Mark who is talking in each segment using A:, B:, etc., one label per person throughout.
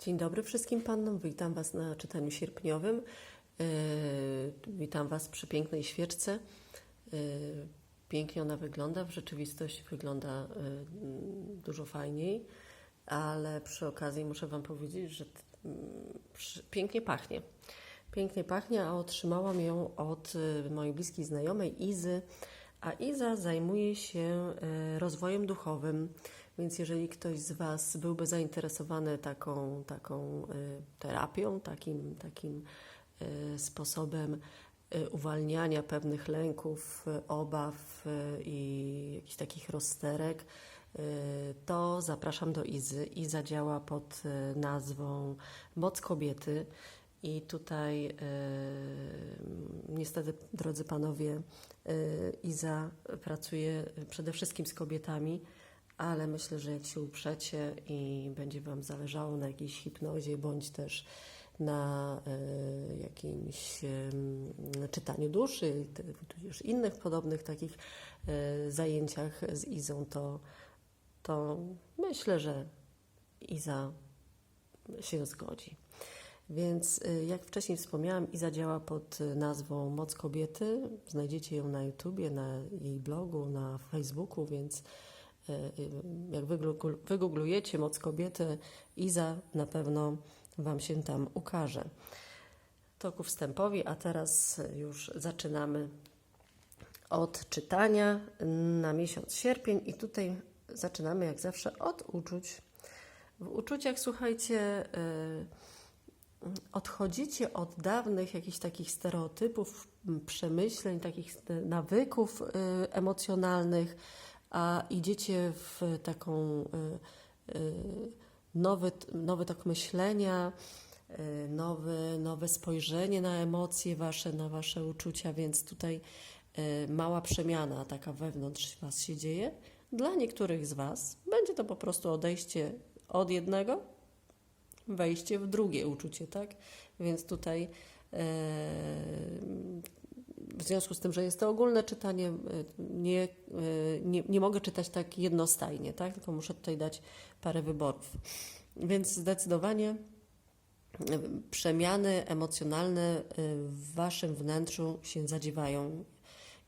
A: Dzień dobry wszystkim pannom. Witam Was na czytaniu sierpniowym. Yy, Witam Was przy pięknej świeczce. Yy, Pięknie ona wygląda, w rzeczywistości wygląda yy, dużo fajniej, ale przy okazji muszę Wam powiedzieć, że przy- pięknie pachnie. Pięknie pachnie, a otrzymałam ją od y, mojej bliskiej znajomej Izy, a Iza zajmuje się y, rozwojem duchowym, więc jeżeli ktoś z Was byłby zainteresowany taką, taką y, terapią, takim, takim y, sposobem y, uwalniania pewnych lęków, obaw i jakichś takich rozsterek, y, to zapraszam do Izy. Iza działa pod nazwą Moc Kobiety. I tutaj niestety, drodzy panowie, Iza pracuje przede wszystkim z kobietami, ale myślę, że jak się uprzecie i będzie Wam zależało na jakiejś hipnozie, bądź też na y, jakimś y, czytaniu duszy, tudzież innych podobnych takich y, zajęciach z Izą, to, to myślę, że Iza się zgodzi. Więc y, jak wcześniej wspomniałam, Iza działa pod nazwą Moc Kobiety. Znajdziecie ją na YouTubie, na jej blogu, na Facebooku, więc jak wyglu- wygooglujecie Moc Kobiety, Iza na pewno Wam się tam ukaże. To ku wstępowi, a teraz y, już zaczynamy od czytania na miesiąc sierpień i tutaj zaczynamy jak zawsze od uczuć. W uczuciach, słuchajcie, y, odchodzicie od dawnych jakichś takich stereotypów, przemyśleń, takich nawyków y, emocjonalnych, a idziecie w taką y, y, nowy, t- nowy tok myślenia, y, nowy, nowe spojrzenie na emocje wasze, na wasze uczucia, więc tutaj mała przemiana taka wewnątrz was się dzieje. Dla niektórych z was będzie to po prostu odejście od jednego wejście w drugie uczucie, tak? Więc tutaj w związku z tym, że jest to ogólne czytanie, e, nie, e, nie, nie mogę czytać tak jednostajnie, tak? Tylko muszę tutaj dać parę wyborów. Więc zdecydowanie e, przemiany emocjonalne w waszym wnętrzu się zadziewają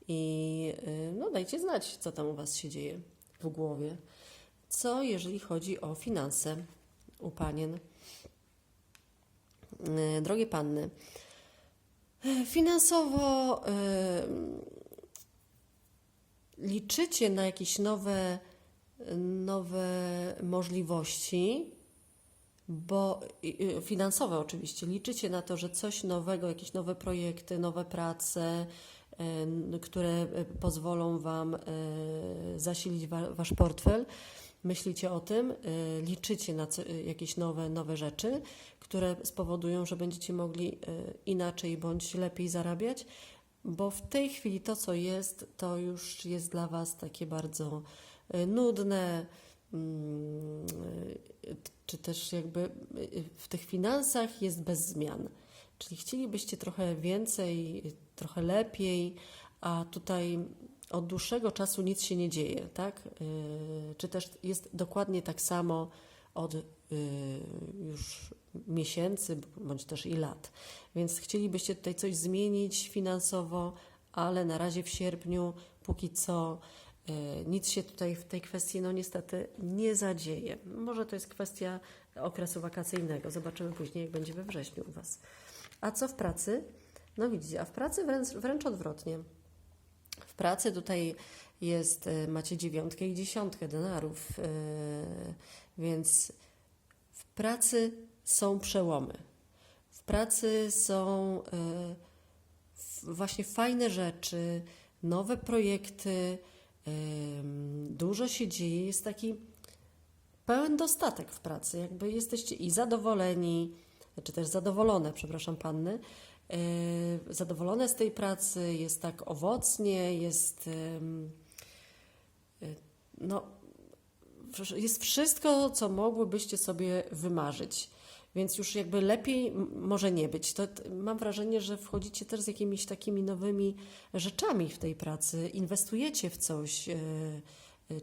A: i no dajcie znać, co tam u was się dzieje w głowie. Co jeżeli chodzi o finanse u panien? Drogie panny, finansowo liczycie na jakieś nowe, nowe możliwości, bo i finansowe oczywiście, liczycie na to, że coś nowego, jakieś nowe projekty, nowe prace, które e, pozwolą Wam e, zasilić wa, Wasz portfel. Myślicie o tym, e, liczycie na e, jakieś nowe, nowe rzeczy, które spowodują, że będziecie mogli e, inaczej bądź lepiej zarabiać, bo w tej chwili to, co jest, to już jest dla Was takie bardzo nudne, mm, czy też jakby w tych finansach jest bez zmian. Czyli chcielibyście trochę więcej, trochę lepiej, a tutaj od dłuższego czasu nic się nie dzieje, tak? Yy, Czy też jest dokładnie tak samo od yy, już miesięcy, bądź też i lat. Więc chcielibyście tutaj coś zmienić finansowo, ale na razie w sierpniu, póki co, yy, nic się tutaj w tej kwestii, no niestety, nie zadzieje. Może to jest kwestia okresu wakacyjnego. Zobaczymy później, jak będzie we wrześniu u Was. A co w pracy? No widzicie, a w pracy wręcz, wręcz odwrotnie. W pracy tutaj jest, e, macie dziewiątkę i dziesiątkę denarów, e, więc w pracy są przełomy. W pracy są e, właśnie fajne rzeczy, nowe projekty, dużo się dzieje, jest taki pełen dostatek w pracy. Jakby jesteście i zadowoleni, czy też zadowolone, przepraszam panny, zadowolone z tej pracy, jest tak owocnie, jest e, no, jest wszystko, co mogłybyście sobie wymarzyć. Więc już jakby lepiej może nie być. To, mam wrażenie, że wchodzicie też z jakimiś takimi nowymi rzeczami w tej pracy, inwestujecie w coś, y,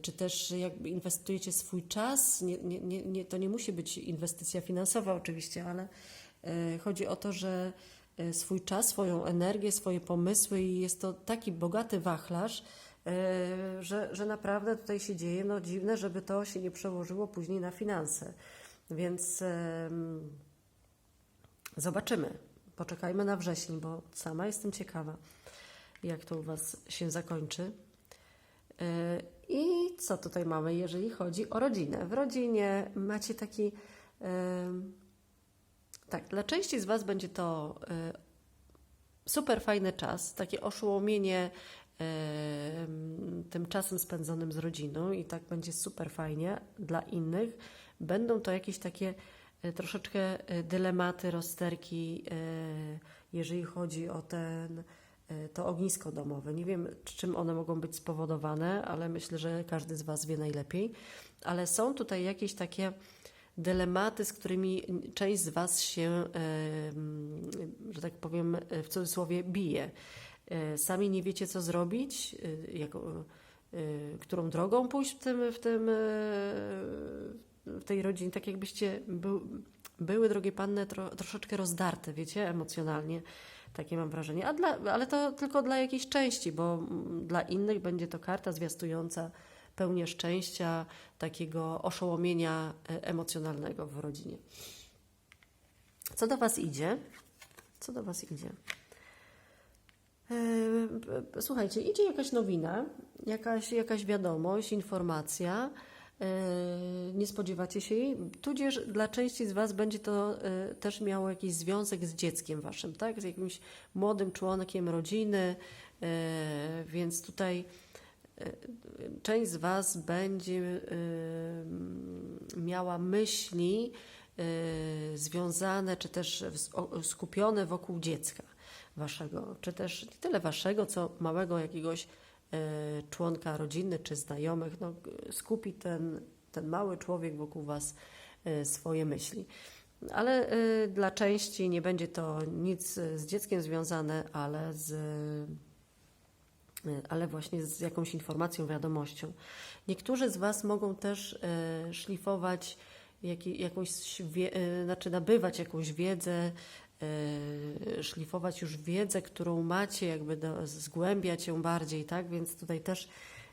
A: czy też jakby inwestujecie swój czas. Nie, nie, nie, to nie musi być inwestycja finansowa oczywiście, ale y, chodzi o to, że y, swój czas, swoją energię, swoje pomysły i jest to taki bogaty wachlarz, y, że, że naprawdę tutaj się dzieje no dziwne, żeby to się nie przełożyło później na finanse. Więc zobaczymy. Poczekajmy na wrzesień, bo sama jestem ciekawa, jak to u Was się zakończy. Yy, I co tutaj mamy, jeżeli chodzi o rodzinę? W rodzinie macie taki. Tak, dla części z Was będzie to yy, super fajny czas, takie oszołomienie yy, tym czasem spędzonym z rodziną i tak będzie super fajnie. Dla innych będą to jakieś takie y, troszeczkę y, dylematy, rozterki, y, jeżeli chodzi o ten, y, to ognisko domowe. Nie wiem, czym one mogą być spowodowane, ale myślę, że każdy z Was wie najlepiej. Ale są tutaj jakieś takie dylematy, z którymi część z Was się, że tak powiem, w cudzysłowie bije. Y, Sami nie wiecie, co zrobić, y, jako, y, którą drogą pójść w tym, w tym w tej rodzinie, tak jakbyście był, były, drogie panny, tro, troszeczkę rozdarte, wiecie, emocjonalnie. Takie mam wrażenie. A dla, ale to tylko dla jakiejś części, bo mm, dla innych będzie to karta zwiastująca pełnię szczęścia, takiego oszołomienia e, emocjonalnego w rodzinie. Co do Was idzie? Co do Was idzie? E, Słuchajcie, idzie jakaś nowina, jakaś, jakaś wiadomość, informacja. e, Nie spodziewacie się jej, tudzież dla części z Was będzie to też miało jakiś związek z dzieckiem Waszym, tak? Z jakimś młodym członkiem rodziny, więc tutaj część z Was będzie e, miała myśli e, związane, czy też skupione wokół dziecka waszego, czy też nie tyle waszego, co małego jakiegoś e, członka rodziny czy znajomych, no, skupi ten, ten mały człowiek wokół was swoje myśli. Ale dla części nie będzie to nic z dzieckiem związane, ale z ale właśnie z jakąś informacją, wiadomością. Niektórzy z Was mogą też e, szlifować jakąś, e, znaczy nabywać jakąś wiedzę, e, szlifować już wiedzę, którą macie, jakby zgłębiać ją bardziej, tak? Więc tutaj też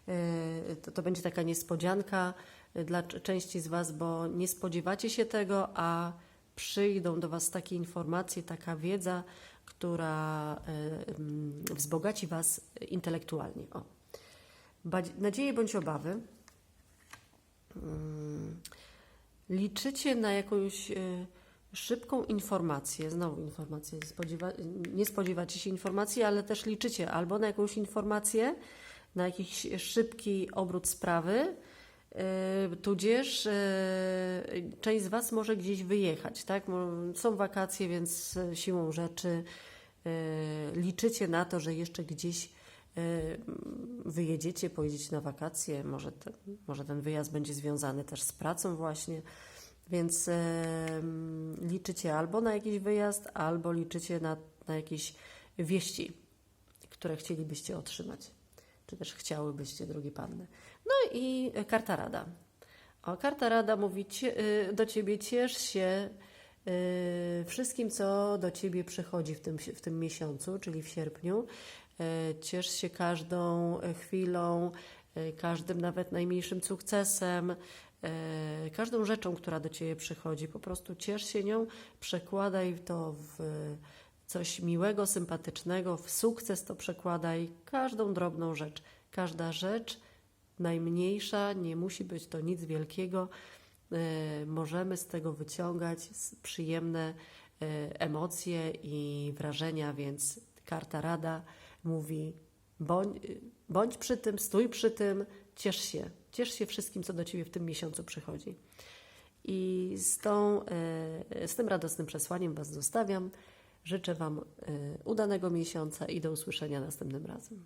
A: e, to, to będzie taka niespodzianka e, dla części z Was, bo nie spodziewacie się tego, a przyjdą do Was takie informacje, taka wiedza, która e, mm, wzbogaci Was intelektualnie. O. Nadzieje bądź obawy. Mm, Liczycie na jakąś e, szybką informację, znowu informację, spodziewa- nie spodziewacie się informacji, ale też liczycie albo na jakąś informację, na jakiś szybki obrót sprawy, tudzież e, część z Was może gdzieś wyjechać, tak? Są wakacje, więc e, siłą rzeczy e, liczycie na to, że jeszcze gdzieś e, wyjedziecie, pojedziecie na wakacje, może ten, może ten wyjazd będzie związany też z pracą właśnie, więc e, liczycie albo na jakiś wyjazd, albo liczycie na, na jakieś wieści, które chcielibyście otrzymać, czy też chciałybyście, drogie panny. No i karta rada. O, karta rada mówi y, do ciebie, ciesz się y, wszystkim, co do ciebie przychodzi w tym, w tym miesiącu, czyli w sierpniu. Y, Ciesz się każdą chwilą, y, każdym nawet najmniejszym sukcesem, każdą rzeczą, która do ciebie przychodzi. Po prostu ciesz się nią, przekładaj to w coś miłego, sympatycznego, w sukces to przekładaj każdą drobną rzecz. Każda rzecz najmniejsza, nie musi być to nic wielkiego. E, Możemy z tego wyciągać przyjemne e, emocje i wrażenia, więc karta rada mówi: bądź, bądź przy tym, stój przy tym, ciesz się. Ciesz się wszystkim, co do ciebie w tym miesiącu przychodzi. I z, tą, e, z tym radosnym przesłaniem Was zostawiam. Życzę Wam e, udanego miesiąca i do usłyszenia następnym razem.